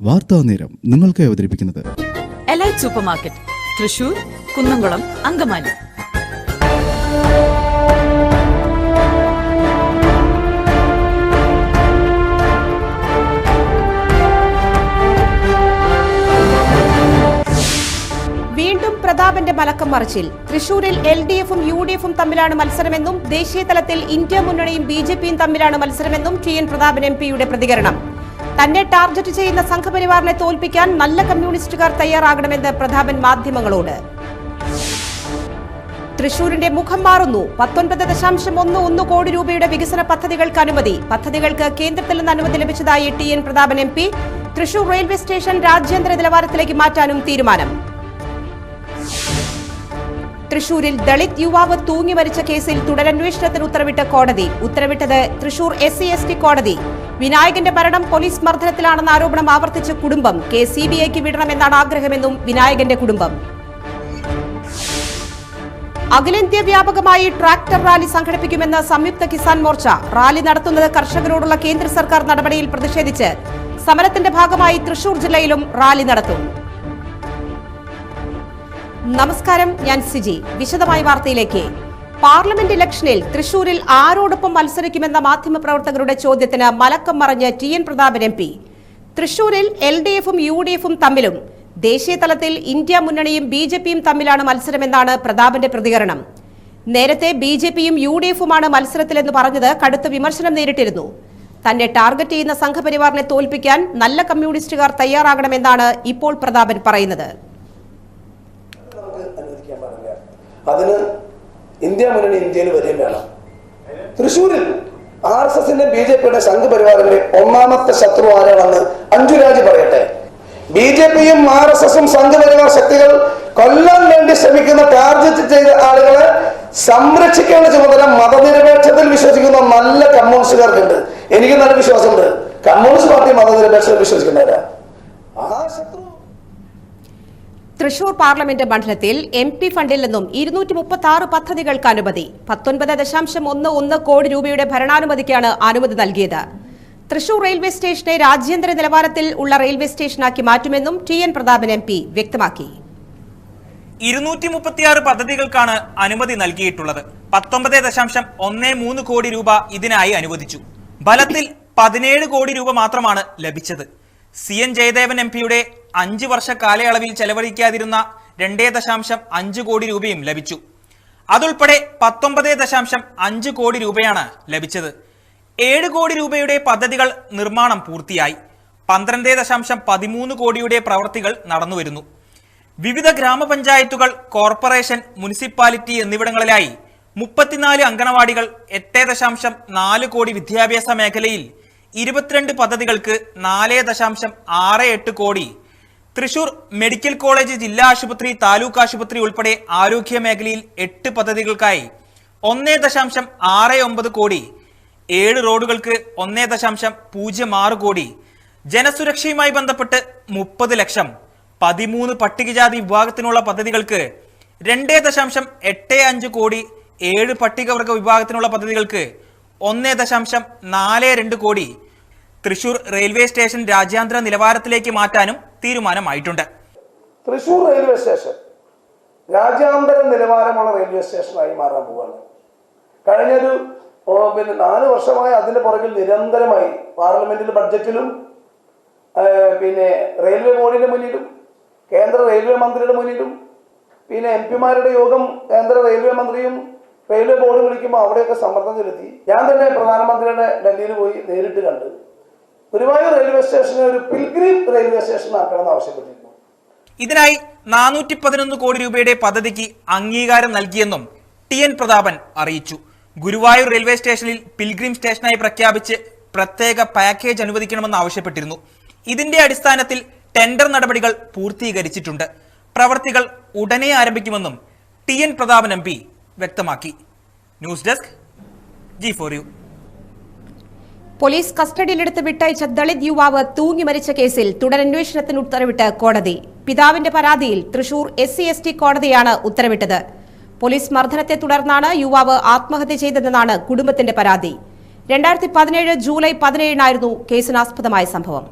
വാർത്താ നേരം നിങ്ങൾക്ക് അവതരിപ്പിക്കുന്നത് എലൈറ്റ് സൂപ്പർമാർക്കറ്റ് തൃശൂർ കുന്നംകുളം അങ്കമാലി. പ്രതാപന്റെ മലക്കം മറിച്ചിൽ. തൃശൂരിൽ എൽ ഡി എഫും യു ഡി എഫും തമ്മിലാണ് മത്സരമെന്നും ദേശീയ തലത്തിൽ ഇന്ത്യ മുന്നണിയും ബി ജെ പിയും തമ്മിലാണ് മത്സരമെന്നും ടി എൻ പ്രതാപൻ എം പിയുടെ പ്രതികരണം. തന്നെ ടാർഗറ്റ് ചെയ്യുന്ന സംഘപരിവാറിനെ തോൽപ്പിക്കാൻ നല്ല കമ്മ്യൂണിസ്റ്റുകാർ തയ്യാറാകണമെന്ന് പ്രതാപൻ മാധ്യമങ്ങളോട്. തൃശൂരിന്റെ മുഖം മാറുന്നു. പത്തൊൻപത് ദശാംശം ഒന്ന് ഒന്ന് കോടി രൂപയുടെ വികസന പദ്ധതികൾക്ക് അനുമതി. പദ്ധതികൾക്ക് കേന്ദ്രത്തിൽ നിന്ന് അനുമതി ലഭിച്ചതായി T N Prathapan M P. Thrissur railway station രാജ്യാന്തര നിലവാരത്തിലേക്ക് മാറ്റാനും തീരുമാനം. തൃശൂരിൽ ദളിത് യുവാവ് തൂങ്ങി മരിച്ച കേസിൽ തുടരന്വേഷണത്തിന് ഉത്തരവിട്ട കോടതി. ഉത്തരവിട്ടത് Thrissur S C S T കോടതി. വിനായകന്റെ മരണം പോലീസ് മർദ്ദനത്തിലാണെന്ന ആരോപണം ആവർത്തിച്ച കുടുംബം. കേസ് സി ബി ഐക്ക് വിടണമെന്നാണ് ആഗ്രഹമെന്നും വിനായകന്റെ കുടുംബം. അഖിലേന്ത്യാ വ്യാപകമായി ട്രാക്ടർ റാലി സംഘടിപ്പിക്കുമെന്ന് സംയുക്ത കിസാൻ മോർച്ച. റാലി നടത്തുന്നത് കർഷകരോടുള്ള കേന്ദ്ര സർക്കാർ നടപടിയിൽ പ്രതിഷേധിച്ച്. സമരത്തിന്റെ ഭാഗമായി തൃശൂർ ജില്ലയിലും റാലി നടത്തും. നമസ്കാരം ഞാൻ സിജി. വിശദമായ വാർത്തയിലേക്ക്. പാർലമെന്റ് ഇലക്ഷനിൽ തൃശൂരിൽ ആരോടൊപ്പം മത്സരിക്കുമെന്ന മാധ്യമപ്രവർത്തകരുടെ ചോദ്യത്തിന് മലക്കം മറിഞ്ഞ് T N Prathapan M P. തൃശൂരിൽ എൽ ഡി എഫും യു ഡി എഫും തമ്മിലും ദേശീയ തലത്തിൽ ഇന്ത്യ മുന്നണിയും ബി ജെ പിയും തമ്മിലാണ് മത്സരമെന്നാണ് പ്രതാപന്റെ പ്രതികരണം. നേരത്തെ ബി ജെ പിയും യു ഡി എഫുമാണ് മത്സരത്തിലെന്ന് പറഞ്ഞത് കടുത്ത വിമർശനം നേരിട്ടിരുന്നു. തന്നെ ടാർഗറ്റ് ചെയ്യുന്ന സംഘപരിവാറിനെ തോൽപ്പിക്കാൻ നല്ല കമ്മ്യൂണിസ്റ്റുകാർ തയ്യാറാകണമെന്നാണ് ഇപ്പോൾ പ്രതാപൻ പറയുന്നത്. അതിന് ഇന്ത്യ മുന്നണി ഇന്ത്യയിൽ വരികയും വേണം. തൃശ്ശൂരിൽ ആർ എസ് എസിന്റെ ബി ജെ പിയുടെ സംഘപരിവാറിന്റെ ഒന്നാമത്തെ ശത്രു ആരാണെന്ന് അഞ്ജുരാജ് പറയട്ടെ. ബി ജെ പിയും ആർ എസ് എസും സംഘപരിവാർ ശക്തികൾ കൊല്ലാൻ വേണ്ടി ശ്രമിക്കുന്ന ടാർഗറ്റ് ചെയ്ത ആളുകളെ സംരക്ഷിക്കേണ്ട ചുമതല മതനിരപേക്ഷത്തിൽ വിശ്വസിക്കുന്ന നല്ല കമ്മ്യൂണിസ്റ്റുകാർക്കുണ്ട്. എനിക്ക് നല്ല വിശ്വാസമുണ്ട്. കമ്മ്യൂണിസ്റ്റ് പാർട്ടി മതനിരപേക്ഷത്തിൽ വിശ്വസിക്കുന്നവരാ ആ ശത്രു തൃശൂർ പാർലമെന്റ് മണ്ഡലത്തിൽ എം പി ഫണ്ടിൽ നിന്നും ഇരുന്നൂറ്റി മുപ്പത്തി ആറ് പദ്ധതികൾക്ക് അനുമതി. പത്തൊൻപത് ദശാംശം ഒന്ന് ഒന്ന് കോടി രൂപയുടെ ഭരണാനുമതിക്കാണ് അനുമതി നൽകിയത്. തൃശൂർ റെയിൽവേ സ്റ്റേഷനെ രാജ്യാന്തര നിലവാരത്തിൽ ഉള്ള റെയിൽവേ സ്റ്റേഷനാക്കി മാറ്റുമെന്നും T N Prathapan M P വ്യക്തമാക്കി. ഇരുന്നൂറ്റി മുപ്പത്തിയാറ് പദ്ധതികൾക്കാണ് അനുമതി നൽകിയിട്ടുള്ളത്. പത്തൊമ്പത് ദശാംശം ഒന്നേ മൂന്ന് കോടി രൂപ ഇതിനായി അനുവദിച്ചു. ഫലത്തിൽ പതിനേഴ് കോടി രൂപ മാത്രമാണ് ലഭിച്ചത്. സി എൻ ജയദേവൻ എം പിയുടെ അഞ്ച് വർഷ കാലയളവിൽ ചെലവഴിക്കാതിരുന്ന രണ്ടേ ദശാംശം അഞ്ച് കോടി രൂപയും ലഭിച്ചു. അതുൾപ്പെടെ പത്തൊമ്പത് ദശാംശം അഞ്ച് കോടി രൂപയാണ് ലഭിച്ചത്. ഏഴ് കോടി രൂപയുടെ പദ്ധതികൾ നിർമ്മാണം പൂർത്തിയായി. പന്ത്രണ്ട് ദശാംശം പതിമൂന്ന് കോടിയുടെ പ്രവൃത്തികൾ നടന്നുവരുന്നു. വിവിധ ഗ്രാമപഞ്ചായത്തുകൾ കോർപ്പറേഷൻ മുനിസിപ്പാലിറ്റി എന്നിവിടങ്ങളിലായി മുപ്പത്തിനാല് അങ്കണവാടികൾ എട്ട് ദശാംശം നാല് കോടി വിദ്യാഭ്യാസ മേഖലയിൽ ഇരുപത്തിരണ്ട് പദ്ധതികൾക്ക് നാല് ദശാംശം ആറ് എട്ട് കോടി തൃശൂർ മെഡിക്കൽ കോളേജ് ജില്ലാ ആശുപത്രി താലൂക്ക് ആശുപത്രി ഉൾപ്പെടെ ആരോഗ്യ മേഖലയിൽ എട്ട് പദ്ധതികൾക്കായി ഒന്നേ ദശാംശം ആറ് ഒമ്പത് കോടി ഏഴ് റോഡുകൾക്ക് ഒന്നേ ദശാംശം പൂജ്യം ആറ് കോടി ജനസുരക്ഷയുമായി ബന്ധപ്പെട്ട് മുപ്പത് ലക്ഷം പതിമൂന്ന് പട്ടികജാതി വിഭാഗത്തിനുള്ള പദ്ധതികൾക്ക് രണ്ടേ ദശാംശം എട്ട് അഞ്ച് കോടി ഏഴ് പട്ടികവർഗ വിഭാഗത്തിനുള്ള പദ്ധതികൾക്ക് ഒന്നേ ദശാംശം നാല് രണ്ട് കോടി തൃശൂർ റെയിൽവേ സ്റ്റേഷൻ രാജ്യാന്തര നിലവാരത്തിലേക്ക് മാറ്റാനും തീരുമാനമായിട്ടുണ്ട്. തൃശൂർ റെയിൽവേ സ്റ്റേഷൻ രാജ്യാന്തര നിലവാരമുള്ള റെയിൽവേ സ്റ്റേഷനായി മാറാൻ പോവുകയാണ് കഴിഞ്ഞൊരു പിന്നെ നാല് വർഷമായി അതിന്റെ പുറകിൽ നിരന്തരമായി പാർലമെന്റിൽ ബഡ്ജറ്റിലും പിന്നെ റെയിൽവേ ബോർഡിന്റെ മുന്നിലും കേന്ദ്ര റെയിൽവേ മന്ത്രിയുടെ മുന്നിലും പിന്നെ എം പിമാരുടെ യോഗം കേന്ദ്ര റെയിൽവേ മന്ത്രിയും റെയിൽവേ ബോർഡ് വിളിക്കുമ്പോൾ അവിടെയൊക്കെ സമ്മർദ്ദം ചെലുത്തി. ഞാൻ തന്നെ പ്രധാനമന്ത്രിയുടെ ഡൽഹിയിൽ പോയി നേരിട്ട് കണ്ട്. ഗുരുവായൂർ റെയിൽവേ സ്റ്റേഷനെ ഒരു പിൽഗ്രീം റെയിൽവേ സ്റ്റേഷൻ ആക്കണമെന്ന് ആവശ്യപ്പെട്ടിരുന്നു. ഇതിനായി നാനൂറ്റി പതിനൊന്ന് കോടി രൂപയുടെ പദ്ധതിക്ക് അംഗീകാരം നൽകിയെന്നും ടി എൻ പ്രതാപൻ അറിയിച്ചു. ഗുരുവായൂർ റെയിൽവേ സ്റ്റേഷനിൽ പിൽഗ്രിം സ്റ്റേഷനായി പ്രഖ്യാപിച്ച് പ്രത്യേക പാക്കേജ് അനുവദിക്കണമെന്ന് ആവശ്യപ്പെട്ടിരുന്നു. ഇതിന്റെ അടിസ്ഥാനത്തിൽ ടെൻഡർ നടപടികൾ പൂർത്തീകരിച്ചിട്ടുണ്ട്. പ്രവർത്തികൾ ഉടനെ ആരംഭിക്കുമെന്നും ടി എൻ പ്രതാപൻ എം വ്യക്തമാക്കി. News desk G four U. Police കസ്റ്റഡിയിലെടുത്ത് വിട്ടയച്ച ദളിത് യുവാവ് തൂങ്ങി മരിച്ച കേസിൽ തുടരന്വേഷണത്തിന് ഉത്തരവിട്ട് കോടതി. പിതാവിന്റെ പരാതിയിൽ Thrissur S C S T കോടതിയാണ് ഉത്തരവിട്ടത്. പോലീസ് മർദ്ദനത്തെ തുടർന്നാണ് യുവാവ് ആത്മഹത്യ ചെയ്തതെന്നാണ് കുടുംബത്തിന്റെ പരാതി. രണ്ടായിരത്തി പതിനേഴ് ജൂലൈ പതിനേഴിനായിരുന്നു കേസിനാസ്പദമായ സംഭവം.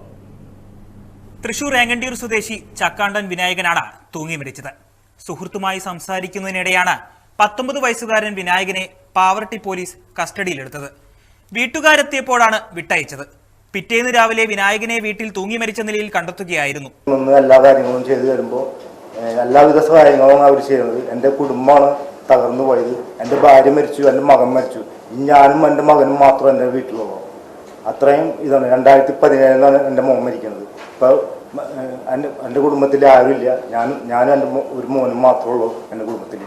തൃശൂർ ഏങ്ങണ്ടിയൂർ സ്വദേശി ചക്കാണ്ടൻ വിനായകനാണ് തൂങ്ങി മരിച്ചത്. സുഹൃത്തുമായി സംസാരിക്കുന്നതിനിടെയാണ് പത്തൊമ്പത് വയസ്സുകാരൻ വിനായകനെ പാവർട്ടി പോലീസ് കസ്റ്റഡിയിലെടുത്തത്. വീട്ടുകാരെത്തിയപ്പോഴാണ് വിട്ടയച്ചത്. പിറ്റേന്ന് രാവിലെ വിനായകനെ വീട്ടിൽ തൂങ്ങി മരിച്ച നിലയിൽ കണ്ടെത്തുകയായിരുന്നു. എല്ലാ കാര്യങ്ങളും ചെയ്തു തരുമ്പോൾ എല്ലാവിധ സഹായങ്ങളും അവർ ചെയ്യുന്നത് എന്റെ കുടുംബമാണ് തകർന്നു പോയത്. എന്റെ ഭാര്യ മരിച്ചു എന്റെ മകൻ മരിച്ചു. ഞാനും എന്റെ മകനും മാത്രം എന്റെ വീട്ടിലുള്ളൂ അത്രയും ഇതാണ്. രണ്ടായിരത്തി പതിനേഴിലാണ് എന്റെ മോൻ മരിക്കുന്നത്. ഇപ്പോൾ എന്റെ എന്റെ കുടുംബത്തിൽ ആരുമില്ല. ഞാനും ഞാനും എന്റെ ഒരു മോനും മാത്രമേ ഉള്ളൂ എന്റെ കുടുംബത്തിൽ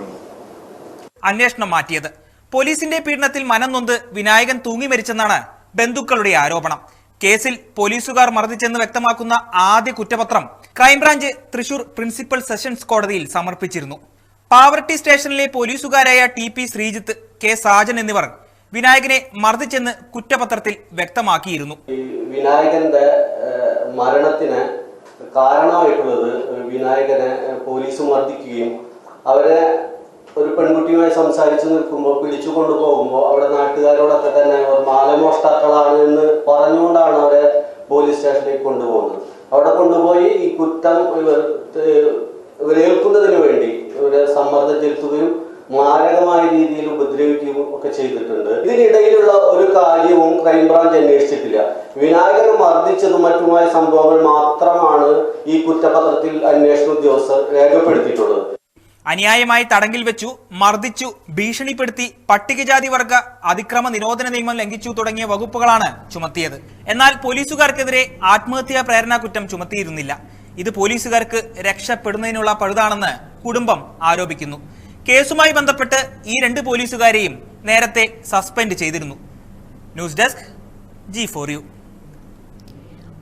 അന്വേഷണം മാറ്റിയത്. പോലീസിന്റെ പീഡനത്തിൽ മനം നൊന്ത് വിനായകൻ തൂങ്ങി മരിച്ചെന്നാണ് ബന്ധുക്കളുടെ ആരോപണം. കേസിൽ പോലീസുകാർ മർദ്ദിച്ചെന്ന് വ്യക്തമാക്കുന്ന ആദ്യ കുറ്റപത്രം ക്രൈംബ്രാഞ്ച് തൃശൂർ പ്രിൻസിപ്പൽ സെഷൻസ് കോടതിയിൽ സമർപ്പിച്ചിരുന്നു. പാവർട്ടി സ്റ്റേഷനിലെ പോലീസുകാരായ T P Sreejith K Sajan എന്നിവർ വിനായകനെ മർദ്ദിച്ചെന്ന് കുറ്റപത്രത്തിൽ വ്യക്തമാക്കിയിരുന്നു. വിനായകന്റെ മരണത്തിന് കാരണമായിട്ടുള്ളത് വിനായകനെ പോലീസ് മർദ്ദിക്കുകയും അവരെ ഒരു പെൺകുട്ടിയുമായി സംസാരിച്ചു നിൽക്കുമ്പോൾ പിടിച്ചു കൊണ്ടുപോകുമ്പോൾ അവിടെ നാട്ടുകാരോടൊക്കെ തന്നെ അവർ മാലമോഷ്ടാക്കളാണ് എന്ന് പറഞ്ഞുകൊണ്ടാണ് അവരെ പോലീസ് സ്റ്റേഷനിലേക്ക് കൊണ്ടുപോകുന്നത്. അവിടെ കൊണ്ടുപോയി ഈ കുറ്റം ഇവർ ഇവരേൽക്കുന്നതിന് വേണ്ടി ഇവരെ സമ്മർദ്ദം ചെലുത്തുകയും മാരകമായ രീതിയിൽ ഉപദ്രവിക്കുകയും ഒക്കെ ചെയ്തിട്ടുണ്ട്. ഇതിനിടയിലുള്ള ഒരു കാര്യവും ക്രൈംബ്രാഞ്ച് അന്വേഷിച്ചിട്ടില്ല. വിനായകർ മർദ്ദിച്ചതും മറ്റുമായ സംഭവങ്ങൾ മാത്രമാണ് ഈ കുറ്റപത്രത്തിൽ അന്വേഷണ ഉദ്യോഗസ്ഥർ രേഖപ്പെടുത്തിയിട്ടുള്ളത്. അന്യായമായി തടങ്കിൽ വെച്ചു മർദ്ദിച്ചു ഭീഷണിപ്പെടുത്തി പട്ടികജാതി വർഗ അതിക്രമ നിരോധന നിയമം ലംഘിച്ചു തുടങ്ങിയ വകുപ്പുകളാണ് ചുമത്തിയത്. എന്നാൽ പോലീസുകാർക്കെതിരെ ആത്മഹത്യാ പ്രേരണ കുറ്റം ചുമത്തിയിരുന്നില്ല. ഇത് പോലീസുകാർക്ക് രക്ഷപ്പെടുന്നതിനുള്ള പഴുതാണെന്ന് കുടുംബം ആരോപിക്കുന്നു. കേസുമായി ബന്ധപ്പെട്ട് ഈ രണ്ട് പോലീസുകാരെയും നേരത്തെ സസ്പെൻഡ് ചെയ്തിരുന്നു. News desk G four U.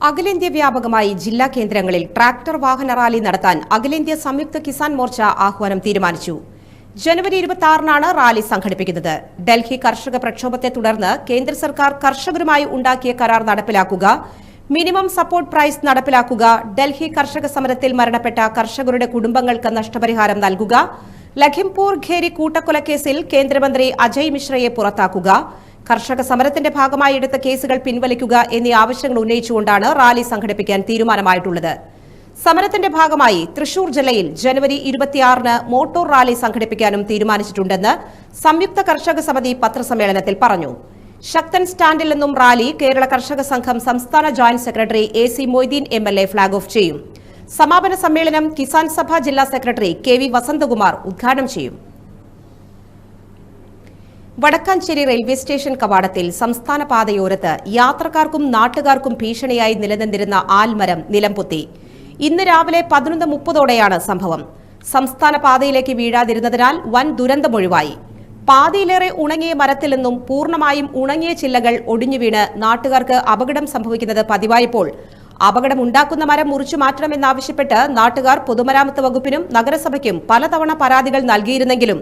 അഖിലേന്ത്യാ വ്യാപകമായി ജില്ലാ കേന്ദ്രങ്ങളിൽ ട്രാക്ടർ വാഹന റാലി നടത്താൻ അഖിലേന്ത്യാ സംയുക്ത കിസാൻ മോർച്ച ആഹ്വാനം തീരുമാനിച്ചു. ജനുവരി ഇരുപത്തി ആറിനാണ് റാലി സംഘടിപ്പിക്കുന്നത്. ഡൽഹി കർഷക പ്രക്ഷോഭത്തെ തുടർന്ന് കേന്ദ്ര സർക്കാർ കർഷകരുമായി ഉണ്ടാക്കിയ കരാർ നടപ്പിലാക്കുക മിനിമം സപ്പോർട്ട് പ്രൈസ് നടപ്പിലാക്കുക ഡൽഹി കർഷക സമരത്തിൽ മരണപ്പെട്ട കർഷകരുടെ കുടുംബങ്ങൾക്ക് നഷ്ടപരിഹാരം നൽകുക ലഖിംപൂർ ഖേരി കൂട്ടക്കൊലക്കേസിൽ കേന്ദ്രമന്ത്രി അജയ് മിശ്രയെ പുറത്താക്കുക കർഷക സമരത്തിന്റെ ഭാഗമായി എടുത്ത കേസുകൾ പിൻവലിക്കുക എന്നീ ആവശ്യങ്ങൾ ഉന്നയിച്ചുകൊണ്ടാണ് റാലി സംഘടിപ്പിക്കാൻ തീരുമാനമായിട്ടുള്ളത്. സമരത്തിന്റെ ഭാഗമായി തൃശൂർ ജില്ലയിൽ ജനുവരി ഇരുപത്തിയാറിന് മോട്ടോർ റാലി സംഘടിപ്പിക്കാനും തീരുമാനിച്ചിട്ടുണ്ടെന്ന് സംയുക്ത കർഷക സമിതി പത്രസമ്മേളനത്തിൽ പറഞ്ഞു. ശക്തൻ സ്റ്റാൻഡിൽ നിന്നും റാലി കേരള കർഷക സംഘം സംസ്ഥാന joint secretary A C Moideen M L A flag off ചെയ്യും. സമാപന സമ്മേളനം കിസാൻ സഭ ജില്ലാ സെക്രട്ടറി കെ വി വസന്തകുമാർ ഉദ്ഘാടനം ചെയ്യും. വടക്കാഞ്ചേരി റെയിൽവേ സ്റ്റേഷൻ കവാടത്തിൽ സംസ്ഥാന പാതയോരത്ത് യാത്രക്കാർക്കും നാട്ടുകാർക്കും ഭീഷണിയായി നിലനിന്നിരുന്ന ആൽമരം നിലംപൊത്തി. ഇന്ന് രാവിലെ പതിനൊന്ന് മുപ്പതോടെയാണ് സംഭവം. സംസ്ഥാന പാതയിലേക്ക് വീഴാതിരുന്നതിനാൽ വൻ ദുരന്തമൊഴിവായി പാതയിലേറെ ഉണങ്ങിയ മരത്തിൽ നിന്നും പൂർണമായും ഉണങ്ങിയ ചില്ലകൾ ഒടിഞ്ഞു വീണ് നാട്ടുകാർക്ക് അപകടം സംഭവിക്കുന്നത് പതിവായപ്പോൾ അപകടമുണ്ടാക്കുന്ന മരം മുറിച്ചു മാറ്റണമെന്നാവശ്യപ്പെട്ട് നാട്ടുകാർ പൊതുമരാമത്ത് വകുപ്പിനും നഗരസഭയ്ക്കും പലതവണ പരാതികൾ നൽകിയിരുന്നെങ്കിലും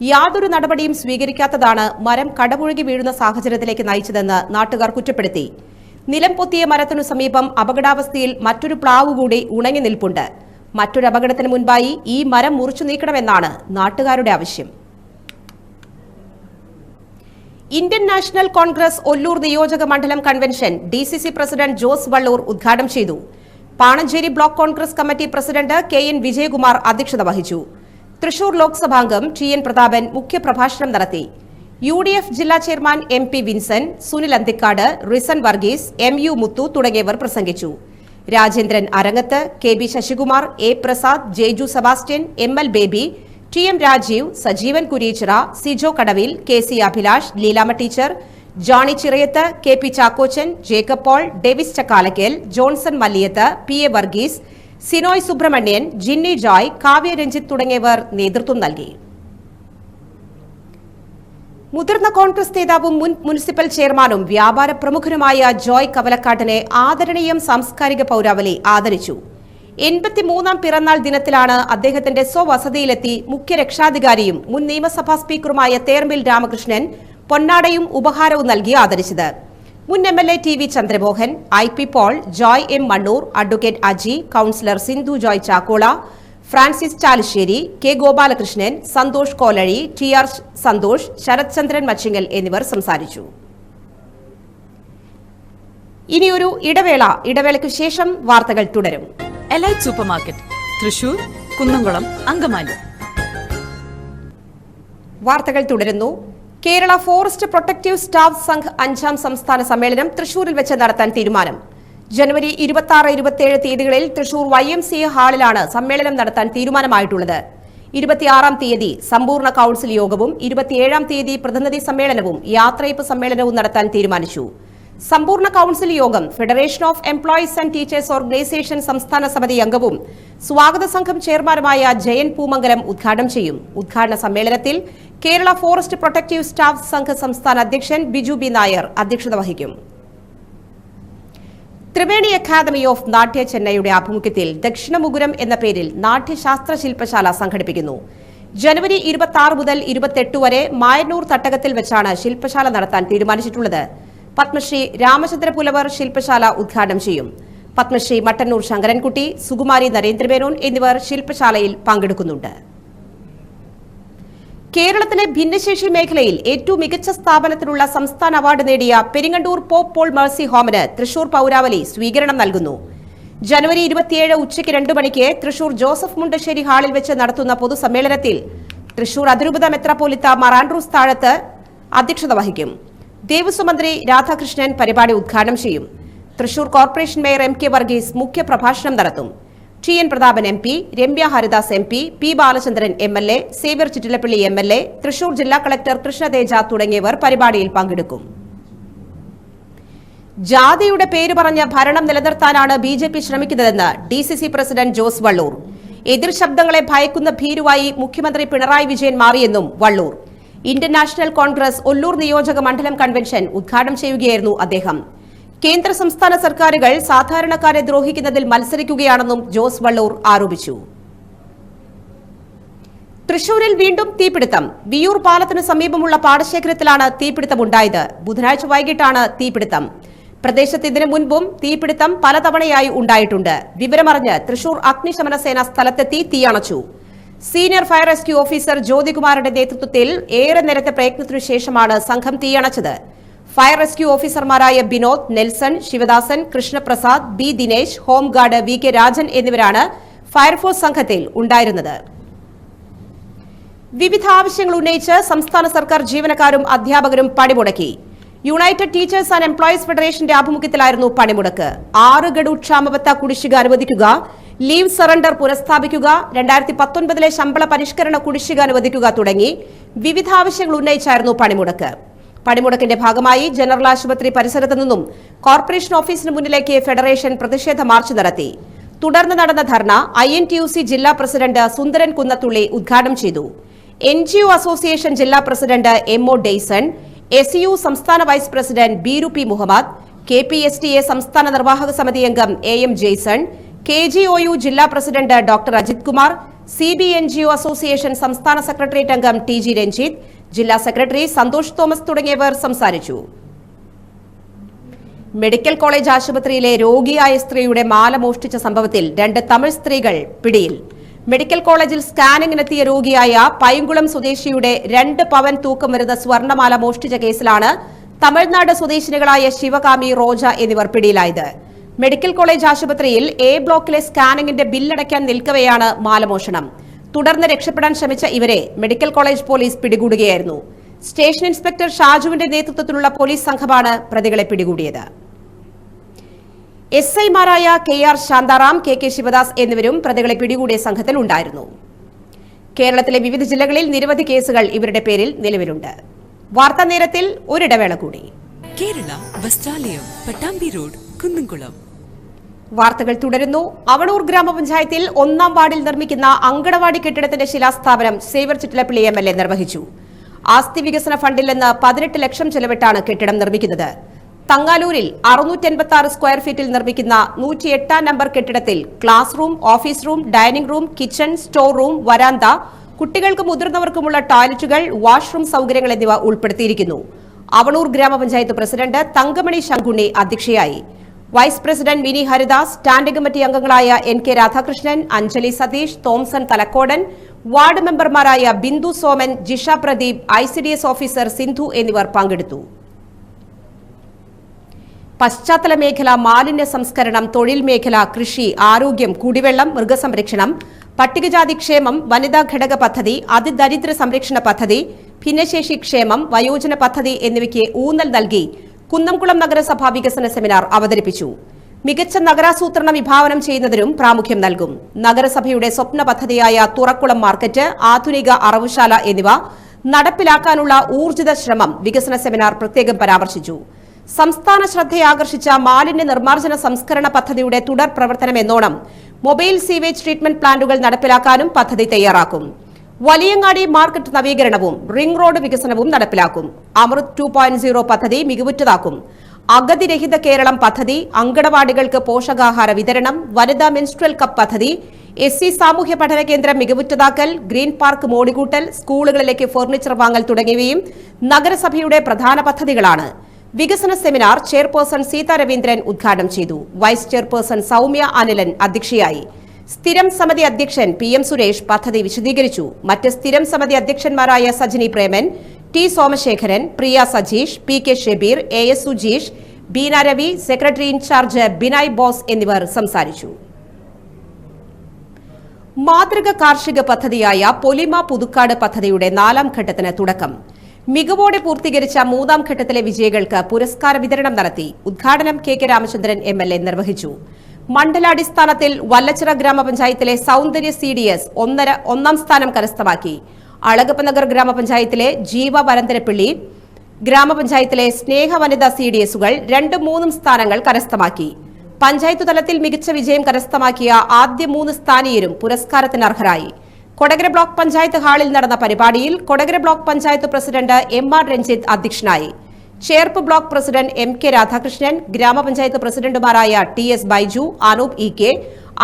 യാതൊരു നടപടിയും സ്വീകരിക്കാത്തതാണ് മരം കടപുഴകി വീഴുന്ന സാഹചര്യത്തിലേക്ക് നയിച്ചതെന്ന് നാട്ടുകാർ കുറ്റപ്പെടുത്തി. നിലം പൊത്തിയ മരത്തിനു സമീപം അപകടാവസ്ഥയിൽ മറ്റൊരു പ്ലാവ് കൂടി ഉണങ്ങി നിൽപ്പുണ്ട്. മറ്റൊരു അപകടത്തിന് മുൻപായി ഈ മരം മുറിച്ചു നീക്കണമെന്നാണ് നാട്ടുകാരുടെ ആവശ്യം. ഇന്ത്യൻ നാഷണൽ കോൺഗ്രസ് ഒല്ലൂർ നിയോജക മണ്ഡലം convention D C C president Jose Vallur ഉദ്ഘാടനം ചെയ്തു. Panancherry block Congress committee president K N Vijayakumar അധ്യക്ഷത വഹിച്ചു. തൃശൂർ ലോക്സഭാംഗം ടി എൻ പ്രതാപൻ മുഖ്യപ്രഭാഷണം നടത്തി. യു ഡി എഫ് ജില്ലാ chairman M P Vinson Sunil Anthikad Rison Varghese M U Muthu തുടങ്ങിയവർ പ്രസംഗിച്ചു. Rajendran Arangath K B Sasikumar A Prasad Jeju Sebastian M L Baby T M Rajeev Sajeevan Kuricchira Sijo Kadavil K C Abhilash Leelama teacher Johny Chirayath K P Chakkochan Jacob Paul Davis Chakkalakkal Johnson Malliyath P A Varghese Sinoy Subramanian Jinny Joy Kavya Ranjith തുടങ്ങിയവർ നേതൃത്വം നൽകി. മുതിർന്ന കോൺഗ്രസ് നേതാവും മുൻ municipal ചെയർമാനും വ്യാപാര പ്രമുഖനുമായ ജോയ് കവലക്കാട്ടിനെ ആദരണീയം സാംസ്കാരിക പൗരാവലി ആദരിച്ചു. എൺപത്തിമൂന്നാം പിറന്നാൾ ദിനത്തിലാണ് അദ്ദേഹത്തിന്റെ സ്വവസതിയിലെത്തി മുഖ്യ രക്ഷാധികാരിയും മുൻ നിയമസഭാ സ്പീക്കറുമായ തേർമിൽ രാമകൃഷ്ണൻ പൊന്നാടയും ഉപഹാരവും നൽകി ആദരിച്ചത്. മുൻ M L A T V Chandramohan I P Paul Joy M Mannur advocate Aji councillor Sindhu Joy Chakkola Francis Chalissery K Gopalakrishnan Santhosh Kolazhy T R Santhosh Sarathchandran Machingal എന്നിവർ സംസാരിച്ചു. ഇനിയൊരു ഇടവേള. ഇടവേളയ്ക്ക് ശേഷം വാർത്തകൾ തുടരും. Elite super market Thrissur Kunnamkulam Angamaly. വാർത്തകൾ തുടരുന്നു. Kerala forest protective staff Sangh അഞ്ചാം സംസ്ഥാന സമ്മേളനം തൃശൂരിൽ വെച്ച് നടത്താൻ തീരുമാനം. ജനുവരി ഇരുപത്തി ആറ് ഇരുപത്തിയേഴ് തീയതികളിൽ Thrissur Y M C A ഹാളിലാണ് സമ്മേളനം നടത്താൻ തീരുമാനമായിട്ടുള്ളത്. ഇരുപത്തിയാറാം തീയതി സമ്പൂർണ കൌൺസിൽ യോഗവും ഇരുപത്തിയേഴാം തീയതി പ്രതിനിധി സമ്മേളനവും യാത്രയപ്പ് സമ്മേളനവും നടത്താൻ തീരുമാനിച്ചു. സമ്പൂർണ കൌൺസിൽ യോഗം federation of employees and teachers organisation സംസ്ഥാന സമിതി അംഗവും സ്വാഗത സംഘം ചെയർമാനുമായ ജയൻ പൂമംഗലം ഉദ്ഘാടനം ചെയ്യും. ഉദ്ഘാടന സമ്മേളനത്തിൽ കേരള ഫോറസ്റ്റ് പ്രൊട്ടക്റ്റീവ് സ്റ്റാഫ് സംഘ സംസ്ഥാന അധ്യക്ഷൻ ബിജു ബി നായർ അധ്യക്ഷത വഹിക്കും. ത്രിവേണി അക്കാദമി ഓഫ് നാട്യ ചെന്നൈയുടെ ആഭിമുഖ്യത്തിൽ ദക്ഷിണമുകുരം എന്ന പേരിൽ നാട്യശാസ്ത്ര ശില്പശാല സംഘടിപ്പിക്കുന്നു. ജനുവരി ഇരുപത്തി ആറ് മുതൽ ഇരുപത്തെട്ട് വരെ മായന്നൂർ തട്ടകത്തിൽ വെച്ചാണ് ശില്പശാല നടത്താൻ തീരുമാനിച്ചിട്ടുള്ളത്. പത്മശ്രീ രാമചന്ദ്ര പുലവർ ശില്പശാല ഉദ്ഘാടനം ചെയ്യും. പത്മശ്രീ മട്ടന്നൂർ ശങ്കരൻകുട്ടി സുകുമാരി നരേന്ദ്രമേനോൻ എന്നിവർ ശില്പശാലയിൽ പങ്കെടുക്കുന്നുണ്ട്. കേരളത്തിലെ ഭിന്നശേഷി മേഖലയിൽ ഏറ്റവും മികച്ച സ്ഥാപനത്തിനുള്ള സംസ്ഥാന അവാർഡ് നേടിയ പെരിങ്ങണ്ടൂർ പോപ്പ് പോൾ മേഴ്സി ഹോമിന് തൃശൂർ പൌരാവലി സ്വീകരണം നൽകുന്നു. ജനുവരി ഇരുപത്തിയേഴ് ഉച്ചയ്ക്ക് രണ്ടു മണിക്ക് തൃശൂർ ജോസഫ് മുണ്ടശ്ശേരി ഹാളിൽ വെച്ച് നടത്തുന്ന പൊതുസമ്മേളനത്തിൽ തൃശൂർ അതിരൂപത മെത്രാപ്പോലിത്ത മറാൻഡ്രൂസ് താഴത്ത് അധ്യക്ഷത വഹിക്കും. ദേവസ്വം മന്ത്രി രാധാകൃഷ്ണൻ പരിപാടി ഉദ്ഘാടനം ചെയ്യും. Thrissur corporation mayor M K Varghese മുഖ്യപ്രഭാഷണം നടത്തും. T N Prathapan M P Ramya Haridas M P P Balachandran M L A Xavier Chittilappilly M L A Thrissur ജില്ലാ കളക്ടർ കൃഷ്ണതേജ തുടങ്ങിയവർ പരിപാടിയിൽ പങ്കെടുക്കും. ജാതിയുടെ പേര് പറഞ്ഞ് ഭരണം നിലനിർത്താനാണ് ബി ജെ പി ശ്രമിക്കുന്നതെന്ന് D C C president Jose Vallur. എതിർ ശബ്ദങ്ങളെ ഭയക്കുന്ന ഭീരുവായി മുഖ്യമന്ത്രി പിണറായി വിജയൻ മാറിയെന്നും വള്ളൂർ. ഇന്ത്യൻ നാഷണൽ കോൺഗ്രസ് ഒല്ലൂർ നിയോജക മണ്ഡലം കൺവെൻഷൻ ഉദ്ഘാടനം ചെയ്യുകയായിരുന്നു അദ്ദേഹം. കേന്ദ്ര സംസ്ഥാന സർക്കാരുകൾ സാധാരണക്കാരെ ദ്രോഹിക്കുന്നതിൽ മത്സരിക്കുകയാണെന്നും ജോസ് വള്ളൂർ ആരോപിച്ചു. തൃശൂരിൽ വീണ്ടും തീപിടുത്തം. വിയൂർ പാലത്തിനു സമീപമുള്ള പാടശേഖരത്തിലാണ് തീപിടുത്തമുണ്ടായത്. ബുധനാഴ്ച വൈകിട്ടാണ് തീപിടുത്തം. പ്രദേശത്ത് ഇതിനു മുൻപും തീപിടുത്തം പലതവണയായി ഉണ്ടായിട്ടുണ്ട്. വിവരമറിഞ്ഞ് തൃശൂർ അഗ്നിശമന സേന സ്ഥലത്തെത്തി തീയണച്ചു. സീനിയർ ഫയർ റെസ്ക്യൂ ഓഫീസർ ജ്യോതികുമാറിന്റെ നേതൃത്വത്തിൽ ഏറെ നേരത്തെ പ്രയത്നത്തിനു ശേഷമാണ് സംഘം തീയണച്ചത് ഫയർ റെസ്ക്യൂ ഓഫീസർമാരായ Binod Nelson Sivadasan Krishnaprasad B Dinesh home guard V K Rajan എന്നിവരാണ് ഫയർഫോഴ്സ് സംഘത്തിൽ ഉണ്ടായിരുന്നത്. വിവിധ ആവശ്യങ്ങൾ ഉന്നയിച്ച് സംസ്ഥാന സർക്കാർ ജീവനക്കാരും അധ്യാപകരും പണിമുടക്കി. യുണൈറ്റഡ് ടീച്ചേഴ്സ് ആൻഡ് എംപ്ലോയീസ് ഫെഡറേഷന്റെ ആഭിമുഖ്യത്തിലായിരുന്നു പണിമുടക്ക്. ആറ് ഗഡു ക്ഷാമബത്ത കുടിശ്ശിക അനുവദിക്കുക ലീവ് സറണ്ടർ പുനഃസ്ഥാപിക്കുക രണ്ടായിരത്തി പത്തൊൻപതിലെ ശമ്പള പരിഷ്കരണ കുടിശ്ശിക അനുവദിക്കുക തുടങ്ങി വിവിധ ആവശ്യങ്ങൾ ഉന്നയിച്ചായിരുന്നു പണിമുടക്ക്. പണിമുടക്കിന്റെ ഭാഗമായി ജനറൽ ആശുപത്രി പരിസരത്ത് നിന്നും കോർപ്പറേഷൻ ഓഫീസിന് മുന്നിലേക്ക് ഫെഡറേഷൻ പ്രതിഷേധ മാർച്ച് നടത്തി. തുടർന്ന് നടന്ന dharna I N T U C ജില്ലാ പ്രസിഡന്റ് സുന്ദരൻ കുന്നത്തുള്ളി ഉദ്ഘാടനം ചെയ്തു. എൻ ജി ഒ അസോസിയേഷൻ ജില്ലാ president M O Daison S U സംസ്ഥാന vice president Beeru P Muhammad K P S T A സംസ്ഥാന നിർവാഹക സമിതി അംഗം A M Jaison K G O U ജില്ലാ president doctor Ajith Kumar C B N G O association സംസ്ഥാന secretariat അംഗം T G Ranjith ജില്ലാ secretary Santhosh Thomas തുടങ്ങിയവർ സംസാരിച്ചു. മെഡിക്കൽ കോളേജ് ആശുപത്രിയിലെ രോഗിയായ സ്ത്രീയുടെ മാല മോഷ്ടിച്ച സംഭവത്തിൽ രണ്ട് തമിഴ് സ്ത്രീകൾ പിടിയിൽ. മെഡിക്കൽ കോളേജിൽ സ്കാനിങ്ങിനെത്തിയ രോഗിയായ പൈങ്കുളം സ്വദേശിയുടെ രണ്ട് പവൻ തൂക്കം വരുന്ന സ്വർണമാല മോഷ്ടിച്ച കേസിലാണ് തമിഴ്നാട് സ്വദേശിനികളായ ശിവകാമി റോജ എന്നിവർ പിടിയിലായത്. മെഡിക്കൽ കോളേജ് ആശുപത്രിയിൽ എ ബ്ലോക്കിലെ സ്കാനിങ്ങിന്റെ ബില്ലടയ്ക്കാൻ നിൽക്കവെയാണ് മാലമോഷണം. തുടർന്ന് രക്ഷപ്പെടാൻ ശ്രമിച്ച ഇവരെ മെഡിക്കൽ കോളേജ് പോലീസ് പിടികൂടുകയായിരുന്നു. സ്റ്റേഷൻ ഇൻസ്പെക്ടർ ഷാജുവിന്റെ നേതൃത്വത്തിലുള്ള പോലീസ് സംഘമാണ് പ്രതികളെ പിടികൂടിയത്. എസ് ഐമാരായ K R Shantharam K K Sivadas എന്നിവരും പ്രതികളെ പിടികൂടിയ സംഘത്തിൽ ഉണ്ടായിരുന്നു. കേരളത്തിലെ വിവിധ ജില്ലകളിൽ നിരവധി കേസുകൾ ഇവരുടെ പേരിൽ നിലവിലുണ്ട്. വാർത്താ നേരത്തിൽ ഒരിടവേള കൂടി. കേരള വസ്ത്രാലയം പട്ടാമ്പി റോഡ് കുന്നംകുളം വാർത്തകൾ തുടരുന്നു. അവണൂർ ഗ്രാമപഞ്ചായത്തിൽ ഒന്നാം വാർഡിൽ നിർമ്മിക്കുന്ന അങ്കണവാടി കെട്ടിടത്തിന്റെ ശിലാസ്ഥാപനം Xavier Chittilappally M L A നിർവഹിച്ചു. ആസ്തി വികസന ഫണ്ടിൽ നിന്ന് പതിനെട്ട് ലക്ഷം ചെലവിട്ടാണ് കെട്ടിടം നിർമ്മിക്കുന്നത്. തങ്ങാലൂരിൽ അറുന്നൂറ്റി എൺപത്തി ആറ് സ്ക്വയർ ഫീറ്റിൽ നിർമ്മിക്കുന്ന നൂറ്റി എട്ടാം നമ്പർ കെട്ടിടത്തിൽ class room office room dining room kitchen store room വരാന്ത കുട്ടികൾക്ക് മുതിർന്നവർക്കുമുള്ള ടോയ്ലറ്റുകൾ വാഷ്റൂം സൌകര്യങ്ങൾ എന്നിവ ഉൾപ്പെടുത്തിയിരിക്കുന്നു. അവളൂർ ഗ്രാമപഞ്ചായത്ത് പ്രസിഡന്റ് തങ്കമണി ശങ്കുണ്ണി അധ്യക്ഷയായി. Vice president Mini Haridas standing committee അംഗങ്ങളായ N K Radhakrishnan Anjali Satheesh Thomson Thalakkodan ward മെമ്പർമാരായ ബിന്ദു സോമൻ ജിഷ പ്രദീപ് ഐ ഓഫീസർ സിന്ധു എന്നിവർ പങ്കെടുത്തു. പശ്ചാത്തല മേഖല മാലിന്യ സംസ്കരണം തൊഴിൽ മേഖല കൃഷി ആരോഗ്യം കുടിവെള്ളം മൃഗസംരക്ഷണം പട്ടികജാതി ക്ഷേമം വനിതാ ഘടക പദ്ധതി അതിദരിദ്ര സംരക്ഷണ പദ്ധതി ഭിന്നശേഷി ക്ഷേമം വയോജന പദ്ധതി എന്നിവയ്ക്ക് ഊന്നൽ നൽകി കുന്നംകുളം നഗരസഭ വികസന സെമിനാർ അവതരിപ്പിച്ചു. മികച്ച നഗരാസൂത്രണം വിഭാവനം ചെയ്യുന്നതിനും പ്രാമുഖ്യം നൽകും. നഗരസഭയുടെ സ്വപ്ന പദ്ധതിയായ തുറക്കുളം മാർക്കറ്റ് ആധുനിക അറവുശാല എന്നിവ നടപ്പിലാക്കാനുള്ള ഊർജിത ശ്രമം വികസന സെമിനാർ പ്രത്യേകം പരാമർശിച്ചു. സംസ്ഥാന ശ്രദ്ധയാകർഷിച്ച മാലിന്യ നിർമ്മാർജന സംസ്കരണ പദ്ധതിയുടെ തുടർ പ്രവർത്തനം എന്നോണം. മൊബൈൽ സീവേജ് ട്രീറ്റ്മെന്റ് പ്ലാന്റുകൾ നടപ്പിലാക്കാനും പദ്ധതി തയ്യാറാക്കും. വലിയങ്ങാടി മാർക്കറ്റ് നവീകരണവും റിംഗ് റോഡ് വികസനവും നടപ്പിലാക്കും. അമൃത് ടു പോയിന്റ് സീറോ പദ്ധതി മികവുറ്റതാക്കും. അഗതിരഹിത കേരളം പദ്ധതി അങ്കണവാടികൾക്ക് പോഷകാഹാര വിതരണം വനിതാ മെൻസ്ട്രൽ കപ്പ് പദ്ധതി എസ് സി സാമൂഹ്യ പഠന കേന്ദ്രം മികവുറ്റതാക്കൽ ഗ്രീൻ പാർക്ക് മോടികൂട്ടൽ സ്കൂളുകളിലേക്ക് ഫർണിച്ചർ വാങ്ങൽ തുടങ്ങിയവയും നഗരസഭയുടെ പ്രധാന പദ്ധതികളാണ്. വികസന സെമിനാർ ചെയർപേഴ്സൺ സീതാ രവീന്ദ്രൻ ഉദ്ഘാടനം ചെയ്തു. വൈസ് ചെയർപേഴ്സൺ സൗമ്യ അനിലൻ അധ്യക്ഷയായി. സ്ഥിരം സമിതി അധ്യക്ഷൻ പി എം സുരേഷ് പദ്ധതി വിശദീകരിച്ചു. മറ്റ് സ്ഥിരം സമിതി അധ്യക്ഷന്മാരായ Sajini Preman T Somasekharan Priya Sajeesh P K Shebeer A S Sujeesh Beena Ravi secretary incharge Binay Bose എന്നിവർ സംസാരിച്ചു. മാതൃക കാർഷിക പദ്ധതിയായ പൊലിമ പുതുക്കാട് പദ്ധതിയുടെ നാലാം ഘട്ടത്തിന് തുടക്കം. മികവോടെ പൂർത്തീകരിച്ച മൂന്നാം ഘട്ടത്തിലെ വിജയികൾക്ക് പുരസ്കാര വിതരണം നടത്തി ഉദ്ഘാടനം K K Ramachandran M L A നിർവഹിച്ചു. മണ്ഡലാടിസ്ഥാനത്തിൽ വല്ലച്ചിറ ഗ്രാമപഞ്ചായത്തിലെ സൗന്ദര്യ സി ഡി എസ് ഒന്നര ഒന്നാം സ്ഥാനം കരസ്ഥമാക്കി. അളഗപ്പനഗർ ഗ്രാമപഞ്ചായത്തിലെ ജീവ വരന്തരപ്പിള്ളി ഗ്രാമപഞ്ചായത്തിലെ സ്നേഹവനിത സി ഡി എസുകൾ രണ്ടും മൂന്നും സ്ഥാനങ്ങൾ കരസ്ഥമാക്കി. പഞ്ചായത്ത് തലത്തിൽ മികച്ച വിജയം കരസ്ഥമാക്കിയ ആദ്യ മൂന്ന് സ്ഥാനീയരും പുരസ്കാരത്തിന് അർഹരായി. കൊടകര ബ്ലോക്ക് പഞ്ചായത്ത് ഹാളിൽ നടന്ന പരിപാടിയിൽ Kodakara block panchayat president M R Ranjith അധ്യക്ഷനായി. Cherpu block president M K Radhakrishnan gramapanchayat പ്രസിഡന്റുമാരായ T S Baiju Anoop E K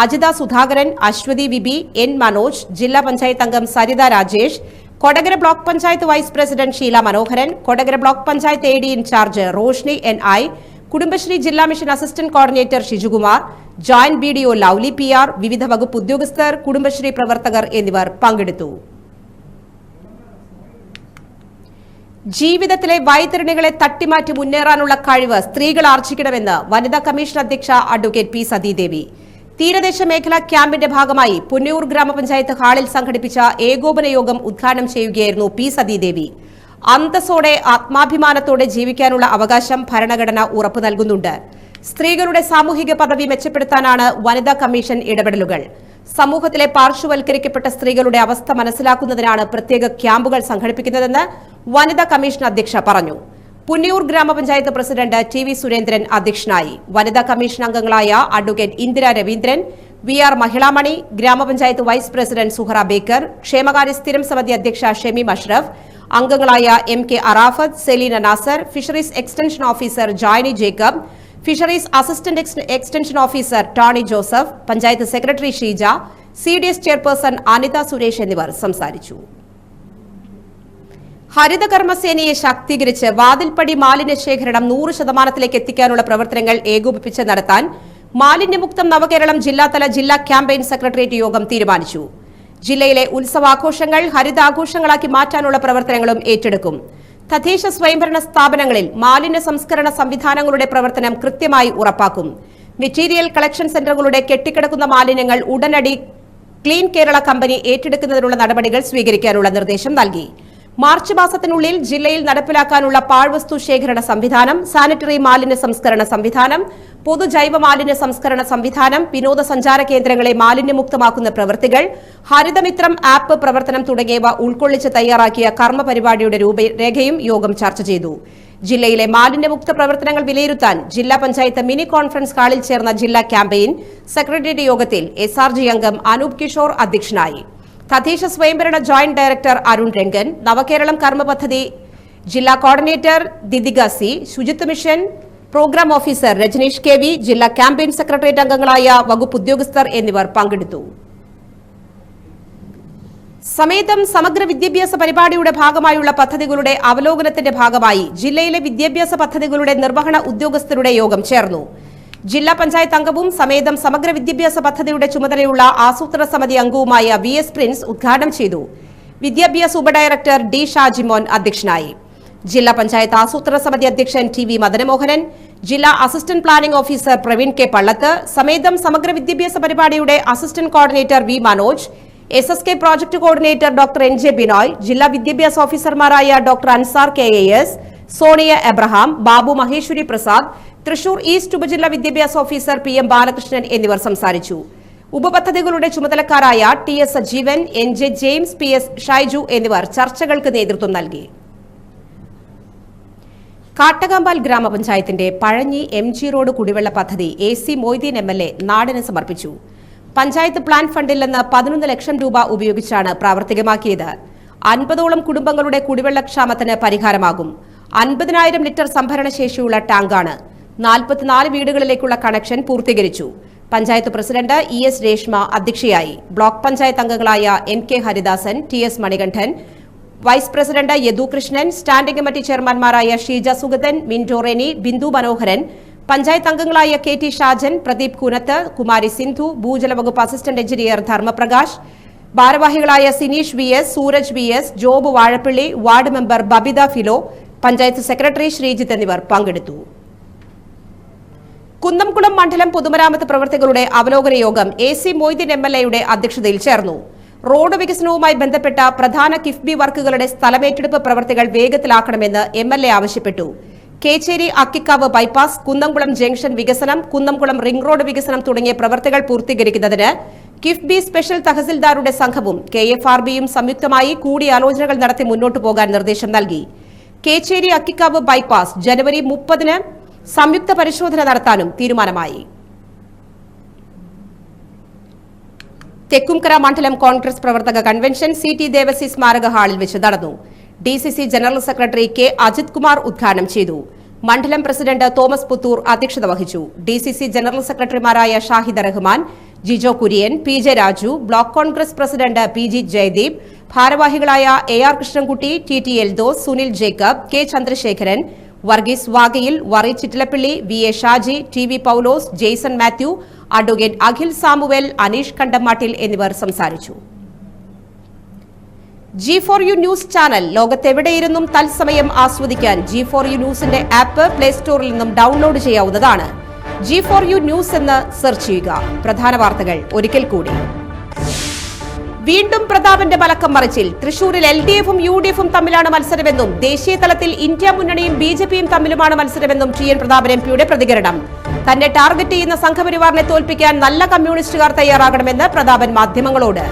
Ajitha Sudhakaran Aswathy Vibi N Manoj ജില്ലാ പഞ്ചായത്ത് അംഗം Saritha Rajesh Kodakara block panchayat vice president Sheela Manoharan Kodakara block panchayat A D incharge Roshni N I Kudumbashree ജില്ലാ mission assistant coordinator Shijukumar joint B D O Lovely P R വിവിധ വകുപ്പ് ഉദ്യോഗസ്ഥർ കുടുംബശ്രീ പ്രവർത്തകർ എന്നിവർ പങ്കെടുത്തു. ജീവിതത്തിലെ വൈതരണികളെ തട്ടിമാറ്റി മുന്നേറാനുള്ള കഴിവ് സ്ത്രീകൾ ആർജിക്കണമെന്ന് വനിതാ കമ്മീഷൻ അധ്യക്ഷ അഡ്വക്കേറ്റ് പി സതീദേവി. തീരദേശ മേഖലാ ക്യാമ്പിന്റെ ഭാഗമായി പുന്നയൂർ ഗ്രാമപഞ്ചായത്ത് ഹാളിൽ സംഘടിപ്പിച്ച ഏകോപന യോഗം ഉദ്ഘാടനം ചെയ്യുകയായിരുന്നു പി സതീദേവി. അന്തസ്സോടെ ആത്മാഭിമാനത്തോടെ ജീവിക്കാനുള്ള അവകാശം ഭരണഘടന ഉറപ്പു നൽകുന്നുണ്ട്. സ്ത്രീകളുടെ സാമൂഹിക പദവി മെച്ചപ്പെടുത്താനാണ് വനിതാ കമ്മീഷൻ ഇടപെടലുകൾ. സമൂഹത്തിലെ പാർശ്വവൽക്കരിക്കപ്പെട്ട സ്ത്രീകളുടെ അവസ്ഥ മനസ്സിലാക്കുന്നതിനാണ് പ്രത്യേക ക്യാമ്പുകൾ സംഘടിപ്പിക്കുന്നതെന്ന് വനിതാ കമ്മീഷൻ അധ്യക്ഷ പറഞ്ഞു. പുന്നിയൂർ ഗ്രാമപഞ്ചായത്ത് പ്രസിഡന്റ് ടി വി സുരേന്ദ്രൻ അധ്യക്ഷനായി. വനിതാ കമ്മീഷൻ അംഗങ്ങളായ advocate Indira Raveendran V R Mahilamani gramapanchayat vice president Suhara Baker ക്ഷേമകാര്യ സ്ഥിരം സമിതി അധ്യക്ഷ ഷെമി അഷ്റഫ് അംഗങ്ങളായ M K Arafath Seleena Nasar fisheries extension officer Joyni Jacob fisheries assistant extension officer Tony Joseph panchayat secretary Sheeja C D S chairperson Anitha Suresh എന്നിവർ സംസാരിച്ചു. ഹരിതകർമ്മസേനയെ ശാക്തീകരിച്ച് വാതിൽപ്പടി മാലിന്യ ശേഖരണം നൂറ് ശതമാനത്തിലേക്ക് എത്തിക്കാനുള്ള പ്രവർത്തനങ്ങൾ ഏകോപിപ്പിച്ച് നടത്താൻ മാലിന്യമുക്തം നവകേരളം ജില്ലാതല ജില്ലാ ക്യാമ്പയിൻ സെക്രട്ടേറിയറ്റ് യോഗം തീരുമാനിച്ചു. ജില്ലയിലെ ഉത്സവാഘോഷങ്ങൾ ഹരിതാഘോഷങ്ങളാക്കി മാറ്റാനുള്ള പ്രവർത്തനങ്ങളും ഏറ്റെടുക്കും. തദ്ദേശ സ്വയംഭരണ സ്ഥാപനങ്ങളിൽ മാലിന്യ സംസ്കരണ സംവിധാനങ്ങളുടെ പ്രവർത്തനം കൃത്യമായി ഉറപ്പാക്കും. മെറ്റീരിയൽ കളക്ഷൻ സെന്ററുകളുടെ കെട്ടിക്കിടക്കുന്ന മാലിന്യങ്ങൾ ഉടനടി ക്ലീൻ കേരള കമ്പനി ഏറ്റെടുക്കുന്നതിനുള്ള നടപടികൾ സ്വീകരിക്കാനുള്ള നിർദ്ദേശം നൽകി. മാർച്ച് മാസത്തിനുള്ളിൽ ജില്ലയിൽ നടപ്പിലാക്കാനുള്ള പാഴ്വസ്തു ശേഖരണ സംവിധാനം സാനിറ്ററി മാലിന്യ സംസ്കരണ സംവിധാനം പൊതുജൈവ മാലിന്യ സംസ്കരണ സംവിധാനം വിനോദസഞ്ചാര കേന്ദ്രങ്ങളെ മാലിന്യമുക്തമാക്കുന്ന പ്രവൃത്തികൾ ഹരിതമിത്രം ആപ്പ് പ്രവർത്തനം തുടങ്ങിയവ ഉൾക്കൊള്ളിച്ച് തയ്യാറാക്കിയ കർമ്മപരിപാടിയുടെ രൂപരേഖയും യോഗം ചർച്ച ചെയ്തു. ജില്ലയിലെ മാലിന്യമുക്ത പ്രവർത്തനങ്ങൾ വിലയിരുത്താൻ ജില്ലാ പഞ്ചായത്ത് മിനി കോൺഫറൻസ് ഹാളിൽ ചേർന്ന ജില്ലാ ക്യാമ്പയിൻ സെക്രട്ടേറിയറ്റ് യോഗത്തിൽ എസ് അംഗം അനൂപ് കിഷോർ അധ്യക്ഷനായി. തദ്ദേശ സ്വയംഭരണ ജോയിന്റ് ഡയറക്ടർ അരുൺ രംഗൻ നവകേരളം കർമ്മ പദ്ധതി ജില്ലാ കോർഡിനേറ്റർ ദിദിക സി ശുചിത്വ mission programme officer Rajaneesh K V ജില്ലാ ക്യാമ്പയിൻ സെക്രട്ടേറിയറ്റ് അംഗങ്ങളായ വകുപ്പ് ഉദ്യോഗസ്ഥർ എന്നിവർ പങ്കെടുത്തു. സമേതം സമഗ്ര വിദ്യാഭ്യാസ പരിപാടിയുടെ ഭാഗമായുള്ള പദ്ധതികളുടെ അവലോകനത്തിന്റെ ഭാഗമായി ജില്ലയിലെ വിദ്യാഭ്യാസ പദ്ധതികളുടെ നിർവഹണ ഉദ്യോഗസ്ഥരുടെ യോഗം ചേർന്നു. ജില്ലാ പഞ്ചായത്ത് അംഗവും സമേതം സമഗ്ര വിദ്യാഭ്യാസ പദ്ധതിയുടെ ചുമതലയുള്ള ആസൂത്രണ സമിതി അംഗവുമായ വി എസ് പ്രിൻസ് ഉദ്ഘാടനം ചെയ്തു. വിദ്യാഭ്യാസ ഉപഡയറക്ടർ ഡി ഷാജിമോൻ അധ്യക്ഷനായി. ജില്ലാ പഞ്ചായത്ത് ആസൂത്രണ സമിതി അധ്യക്ഷൻ ടി വി മദനമോഹനൻ ജില്ലാ assistant planning officer Praveen K Pallath Sametham സമഗ്ര വിദ്യാഭ്യാസ പരിപാടിയുടെ assistant coordinator V Manoj S S K project coordinator doctor N J Binoy ജില്ലാ വിദ്യാഭ്യാസ ഓഫീസർമാരായ doctor Ansar K A S Sonia Abraham Babu Maheswari Prasad Thrissur east ഉപജില്ലാ വിദ്യാഭ്യാസ officer P M Balakrishnan എന്നിവർ സംസാരിച്ചു. ഉപപദ്ധതികളുടെ ചുമതലക്കാരായ T S Sajeevan N J James P S Shaiju എന്നിവർ ചർച്ചകൾക്ക് നേതൃത്വം നൽകി. കാട്ടകാമ്പാൽ ഗ്രാമപഞ്ചായത്തിന്റെ പഴഞ്ഞി എം ജി റോഡ് കുടിവെള്ള പദ്ധതി A C Moideen M L A നാടിന് സമർപ്പിച്ചു. പഞ്ചായത്ത് പ്ലാൻ ഫണ്ടിൽ നിന്ന് പതിനൊന്ന് ലക്ഷം രൂപ ഉപയോഗിച്ചാണ് പ്രാവർത്തികമാക്കിയത്. അൻപതോളം കുടുംബങ്ങളുടെ കുടിവെള്ളക്ഷാമത്തിന് പരിഹാരമാകും. അൻപതിനായിരം ലിറ്റർ സംഭരണശേഷിയുള്ള ടാങ്കാണ് നാൽപ്പത്തിനാല് വീടുകളിലേക്കുള്ള കണക്ഷൻ പൂർത്തീകരിച്ചു. Panchayat president E S Reshma അധ്യക്ഷയായി. ബ്ലോക്ക് പഞ്ചായത്ത് അംഗങ്ങളായ N K Haridasan T S Manikandan vice president Yadukrishnan standing committee ചെയർമാൻമാരായ Sheeja Sugathan മിൻഡോറേനി റെനി ബിന്ദു മനോഹരൻ പഞ്ചായത്ത് അംഗങ്ങളായ കെ ടി ഷാജൻ പ്രദീപ് കുനത്ത് കുമാരി സിന്ധു ഭൂജല വകുപ്പ് അസിസ്റ്റന്റ് എഞ്ചിനീയർ ധർമ്മപ്രകാശ് ഭാരവാഹികളായ Sineesh V S Sooraj V S Job Vazhappilly ward member Babitha Philo panchayat secretary Sreejith എന്നിവർ പങ്കെടുത്തു. കുന്നംകുളം മണ്ഡലം പൊതുമരാമത്ത് പ്രവർത്തകരുടെ അവലോകന യോഗം A C Moideen M L എയുടെ അധ്യക്ഷതയിൽ ചേർന്നു. റോഡ് വികസനവുമായി ബന്ധപ്പെട്ട പ്രധാന കിഫ്ബി വർക്കുകളുടെ സ്ഥലമേറ്റെടുപ്പ് പ്രവർത്തികൾ വേഗത്തിലാക്കണമെന്ന് എം എൽ എ ആവശ്യപ്പെട്ടു. കേച്ചേരി അക്കിക്കാവ് ബൈപ്പാസ് കുന്നംകുളം ജംഗ്ഷൻ വികസനം കുന്നംകുളം റിംഗ് റോഡ് വികസനം തുടങ്ങിയ പ്രവർത്തികൾ പൂർത്തീകരിക്കുന്നതിന് കിഫ്ബി സ്പെഷ്യൽ തഹസിൽദാരുടെ സംഘവും കെ എഫ് ആർ ബിയും സംയുക്തമായി കൂടിയാലോചനകൾ നടത്തി മുന്നോട്ടു പോകാൻ നിർദ്ദേശം നൽകി. കേച്ചേരി അക്കിക്കാവ് ബൈപ്പാസ് ജനുവരി മുപ്പതിന് സംയുക്ത പരിശോധന നടത്താനും തീരുമാനമായി. തെക്കുംകര മണ്ഡലം കോൺഗ്രസ് പ്രവർത്തക കൺവെൻഷൻ സി ടി ദേവസി സ്മാരക ഹാളിൽ വെച്ച് നടന്നു. D C C general secretary K Ajith Kumar ഉദ്ഘാടനം ചെയ്തു. മണ്ഡലം പ്രസിഡന്റ് തോമസ് പുത്തൂർ അധ്യക്ഷത വഹിച്ചു. ഡി സി സി ജനറൽ സെക്രട്ടറിമാരായ Shahid Rahman Jijo Kurian P J Raju block Congress president P G Jayadeep ഭാരവാഹികളായ A R Krishnankutty T T Eldhose Sunil Jacob K Chandrasekharan Varghese വാഗയിൽ worry Chittilappally V A Shaji T V Paulose Jaison Mathew advocate Akhil Samuel Aneesh Kandamattil എന്നിവർ സംസാരിച്ചു. G four U news channel ലോകത്തെവിടെയിരുന്നും തത്സമയം ആസ്വദിക്കാൻ G four U ന്യൂസിന്റെ app play സ്റ്റോറിൽ നിന്നും download ചെയ്യാവുന്നതാണ്. G four U news എന്ന് search ചെയ്യുക. പ്രധാന വാർത്തകൾ ഒരിക്കൽ കൂടി. വീണ്ടും പ്രതാപന്റെ മലക്കം മറിച്ചിൽ. തൃശൂരിൽ എൽ ഡി എഫും യു ഡി എഫും തമ്മിലാണ് മത്സരമെന്നും ദേശീയ തലത്തിൽ ഇന്ത്യ മുന്നണിയും ബി ജെ പിയും തമ്മിലുമാണ് മത്സരമെന്നും ടി എൻ പ്രതാപൻ എം പിയുടെ പ്രതികരണം. തന്നെ ടാർഗറ്റ് ചെയ്യുന്ന സംഘപരിവാറിനെ തോൽപ്പിക്കാൻ നല്ല കമ്മ്യൂണിസ്റ്റുകാർ തയ്യാറാകണമെന്ന് പ്രതാപൻ മാധ്യമങ്ങളോട്.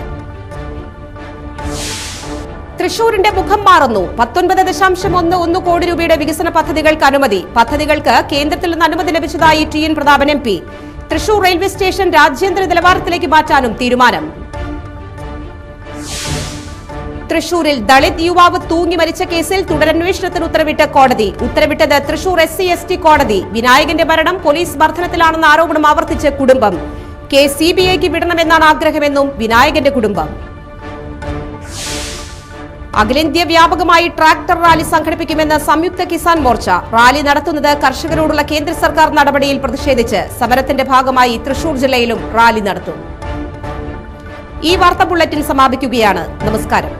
തൃശൂരിന്റെ മുഖം മാറുന്നു. പത്തൊൻപത് ദശാംശം ഒന്ന് ഒന്ന് കോടി രൂപയുടെ വികസന പദ്ധതികൾക്ക് അനുമതി. പദ്ധതികൾക്ക് കേന്ദ്രത്തിൽ നിന്ന് അനുമതി ലഭിച്ചതായി T N Prathapan M P. Thrissur railway station രാജ്യാന്തര നിലവാരത്തിലേക്ക് മാറ്റാനും തീരുമാനം. തൃശൂരിൽ ദളിത് യുവാവ് തൂങ്ങി മരിച്ച കേസിൽ തുടരന്വേഷണത്തിന് ഉത്തരവിട്ട് കോടതി. ഉത്തരവിട്ടത് Thrissur S C S T കോടതി. വിനായകന്റെ മരണം പോലീസ് മർദ്ദനത്തിലാണെന്ന ആരോപണം ആവർത്തിച്ച് കുടുംബം. കേസ് സി ബി ഐക്ക് വിടണമെന്നാണ് ആഗ്രഹമെന്നും വിനായകന്റെ കുടുംബം. അഖിലേന്ത്യാ വ്യാപകമായി ട്രാക്ടർ റാലി സംഘടിപ്പിക്കുമെന്ന് സംയുക്ത കിസാൻ മോർച്ച. റാലി നടത്തുന്നത് കർഷകരോടുള്ള കേന്ദ്ര സർക്കാർ നടപടിയിൽ പ്രതിഷേധിച്ച് സമരത്തിന്റെ ഭാഗമായി തൃശൂർ ജില്ലയിലും റാലി നടത്തും. ഈ വാർത്താ ബുള്ളറ്റിൻ സമാപിക്കുകയാണ്. നമസ്കാരം.